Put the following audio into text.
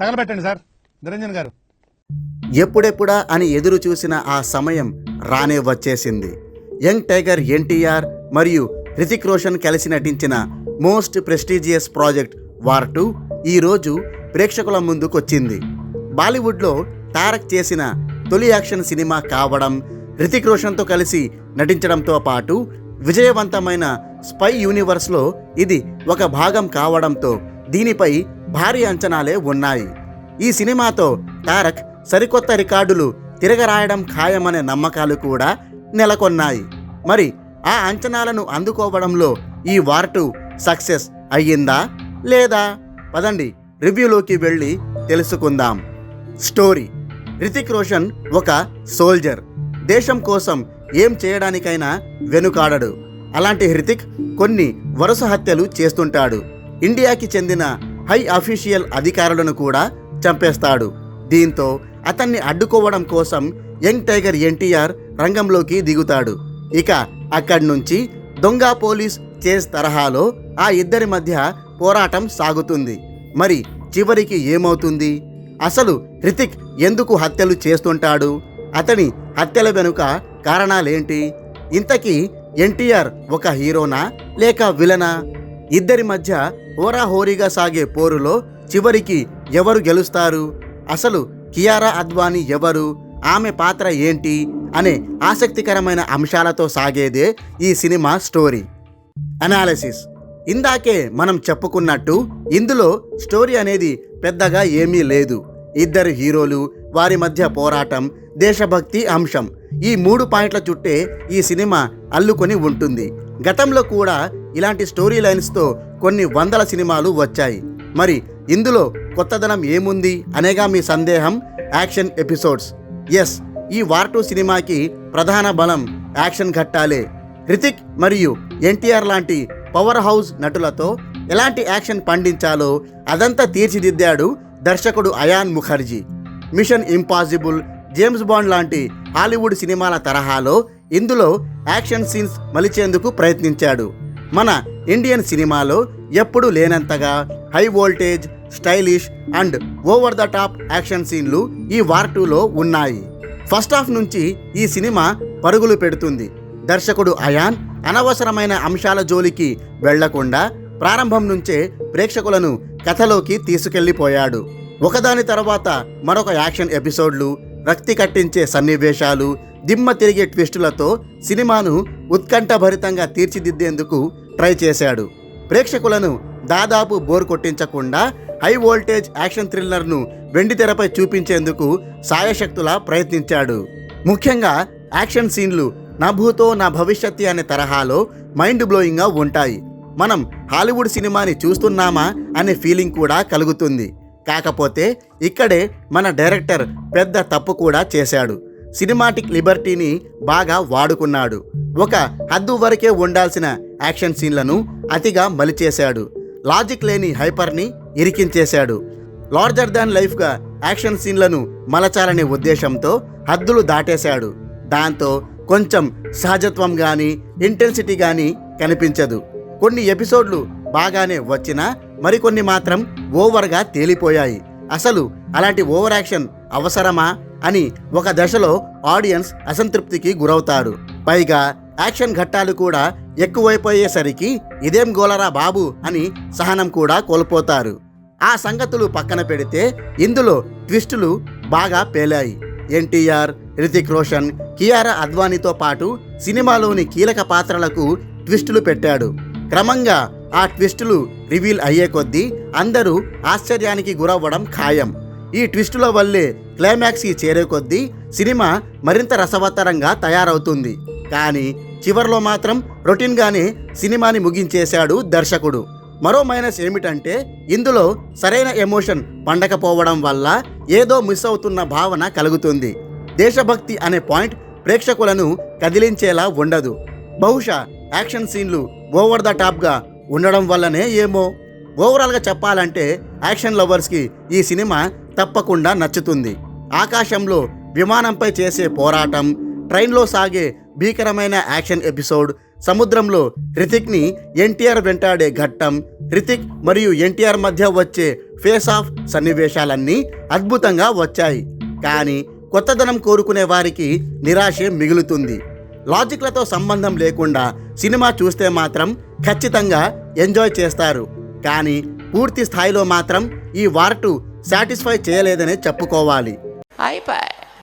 తగలబెట్టండి sir. Niranjan గారు. ఎప్పుడెప్పుడా అని ఎదురు చూసిన ఆ సమయం రానే వచ్చేసింది. యంగ్ టైగర్ ఎన్టీఆర్ మరియు హృతిక్ రోషన్ కలిసి నటించిన most prestigious project War two ఈరోజు ప్రేక్షకుల ముందుకొచ్చింది. బాలీవుడ్లో తారక్ చేసిన తొలి యాక్షన్ సినిమా కావడం హృతిక్ రోషన్తో కలిసి నటించడంతో పాటు విజయవంతమైన స్పై యూనివర్స్లో ఇది ఒక భాగం కావడంతో దీనిపై భారీ అంచనాలే ఉన్నాయి. ఈ సినిమాతో తారక్ సరికొత్త రికార్డులు తిరగరాయడం ఖాయమనే నమ్మకాలు కూడా నెలకొన్నాయి. మరి ఆ అంచనాలను అందుకోవడంలో ఈ వార్టు సక్సెస్ అయ్యిందా లేదా? పదండి రివ్యూలోకి వెళ్ళి తెలుసుకుందాం. స్టోరీ. రితిక్ రోషన్ ఒక సోల్జర్. దేశం కోసం ఏం చేయడానికైనా వెనుకాడడు. అలాంటి హృతిక్ కొన్ని వరుస హత్యలు చేస్తుంటాడు. ఇండియాకి చెందిన హై అఫీషియల్ అధికారులను కూడా చంపేస్తాడు. దీంతో అతన్ని అడ్డుకోవడం కోసం యంగ్ టైగర్ ఎన్టీఆర్ రంగంలోకి దిగుతాడు. ఇక అక్కడి నుంచి దొంగ పోలీస్ చేస్ తరహాలో ఆ ఇద్దరి మధ్య పోరాటం సాగుతుంది. మరి చివరికి ఏమవుతుంది? అసలు హృతిక్ ఎందుకు హత్యలు చేస్తుంటాడు? అతని హత్యల వెనుక కారణాలేంటి? ఇంతకీ ఎన్టీఆర్ ఒక హీరోనా లేక విలనా? ఇద్దరి మధ్య హోరాహోరీగా సాగే పోరులో చివరికి ఎవరు గెలుస్తారు? అసలు కియారా అద్వానీ ఎవరు? ఆమె పాత్ర ఏంటి? అనే ఆసక్తికరమైన అంశాలతో సాగేదే ఈ సినిమా స్టోరీ. అనాలిసిస్. ఇందాకే మనం చెప్పుకున్నట్టు ఇందులో స్టోరీ అనేది పెద్దగా ఏమీ లేదు. ఇద్దరు హీరోలు వారి మధ్య పోరాటం దేశభక్తి అంశం. ఈ మూడు పాయింట్ల చుట్టే ఈ సినిమా అల్లుకొని ఉంటుంది. గతంలో కూడా ఇలాంటి స్టోరీ లైన్స్తో కొన్ని వందల సినిమాలు వచ్చాయి. మరి ఇందులో కొత్తదనం ఏముంది అనేగా మీ సందేహం? Action episodes. ఎస్ ఈ వార్ టూ సినిమాకి ప్రధాన బలం యాక్షన్ ఘట్టాలే. రితిక్ మరియు ఎన్టీఆర్ లాంటి పవర్ హౌస్ నటులతో ఎలాంటి యాక్షన్ పండించాలో అదంతా తీర్చిదిద్దాడు దర్శకుడు Ayan Mukerji. Mission Impossible James Bond లాంటి హాలీవుడ్ సినిమాల తరహాలో ఇందులో యాక్షన్ సీన్స్ మలిచేందుకు ప్రయత్నించాడు. మన ఇండియన్ సినిమాలో ఎప్పుడూ లేనంతగా high voltage stylish and over the top action సీన్లు ఈ వార్ టూలో ఉన్నాయి. ఫస్ట్ హాఫ్ నుంచి ఈ సినిమా పరుగులు పెడుతుంది. దర్శకుడు అయాన్ అనవసరమైన అంశాల జోలికి వెళ్ళకుండా ప్రారంభం నుంచే ప్రేక్షకులను కథలోకి తీసుకెళ్ళిపోయాడు ఒకదాని తర్వాత మరొక యాక్షన్ ఎపిసోడ్లు రక్తి కట్టించే సన్నివేశాలు దిమ్మ తిరిగే ట్విస్టులతో సినిమాను ఉత్కంఠభరితంగా తీర్చిదిద్దేందుకు ట్రై చేశాడు. ప్రేక్షకులను దాదాపు బోర్ కొట్టించకుండా హై వోల్టేజ్ యాక్షన్ థ్రిల్లర్ను వెండితెరపై చూపించేందుకు సాయశక్తులా ప్రయత్నించాడు. ముఖ్యంగా యాక్షన్ సీన్లు నా భూతో నా భవిష్యత్తు అనే తరహాలో మైండ్ బ్లోయింగ్గా ఉంటాయి. మనం హాలీవుడ్ సినిమాని చూస్తున్నామా అనే ఫీలింగ్ కూడా కలుగుతుంది. కాకపోతే ఇక్కడే మన డైరెక్టర్ పెద్ద తప్పు కూడా చేశాడు. సినిమాటిక్ లిబర్టీని బాగా వాడుకున్నాడు. ఒక హద్దు వరకే ఉండాల్సిన యాక్షన్ సీన్లను అతిగా మలిచేశాడు. లాజిక్ లేని హైపర్ని ఇరికించేశాడు. లార్జర్ దాన్ లైఫ్గా యాక్షన్ సీన్లను మలచాలనే ఉద్దేశంతో హద్దులు దాటేశాడు. దాంతో కొంచెం సహజత్వం కానీ ఇంటెన్సిటీ కానీ కనిపించదు. కొన్ని ఎపిసోడ్లు బాగానే వచ్చినా మరికొన్ని మాత్రం ఓవర్గా తేలిపోయాయి. అసలు అలాంటి ఓవర్ యాక్షన్ అవసరమా అని ఒక దశలో ఆడియన్స్ అసంతృప్తికి గురవుతారు. పైగా యాక్షన్ ఘట్టాలు కూడా ఎక్కువైపోయేసరికి ఇదేం గోలరా బాబు అని సహనం కూడా కోల్పోతారు. ఆ సంగతులు పక్కన పెడితే ఇందులో ట్విస్టులు బాగా పేలాయి. ఎన్టీఆర్ రితిక్ రోషన్ కియారా అద్వానీతో పాటు సినిమాలోని కీలక పాత్రలకు ట్విస్టులు పెట్టాడు. క్రమంగా ఆ ట్విస్టులు రివీల్ అయ్యే కొద్దీ అందరూ ఆశ్చర్యానికి గురవ్వడం ఖాయం. ఈ ట్విస్టుల వల్లే క్లైమాక్స్కి చేరే కొద్దీ సినిమా మరింత రసవత్తరంగా తయారవుతుంది. కానీ చివరిలో మాత్రం రొటీన్గానే సినిమాని ముగించేశాడు దర్శకుడు. మరో మైనస్ ఏమిటంటే ఇందులో సరైన ఎమోషన్ పండకపోవడం వల్ల ఏదో మిస్ అవుతున్న భావన కలుగుతుంది. దేశభక్తి అనే పాయింట్ ప్రేక్షకులను కదిలించేలా ఉండదు. బహుశా యాక్షన్ సీన్లు ఓవర్ ద టాప్గా ఉండడం వల్లనే ఏమో. ఓవరాల్గా చెప్పాలంటే యాక్షన్ లవర్స్కి ఈ సినిమా తప్పకుండా నచ్చుతుంది. ఆకాశంలో విమానంపై చేసే పోరాటం ట్రైన్లో సాగే భీకరమైన యాక్షన్ ఎపిసోడ్ సముద్రంలో హృతిక్ని ఎన్టీఆర్ వెంటాడే ఘట్టం హృతిక్ మరియు ఎన్టీఆర్ మధ్య వచ్చే ఫేస్ ఆఫ్ సన్నివేశాలన్నీ అద్భుతంగా వచ్చాయి. కానీ కొత్తదనం కోరుకునే వారికి నిరాశే మిగులుతుంది. లాజిక్లతో సంబంధం లేకుండా సినిమా చూస్తే మాత్రం ఖచ్చితంగా ఎంజాయ్ చేస్తారు. కానీ పూర్తి స్థాయిలో మాత్రం ఈ వార్టు సాటిస్ఫై చేయలేదనే చెప్పుకోవాలి. అయిపోయి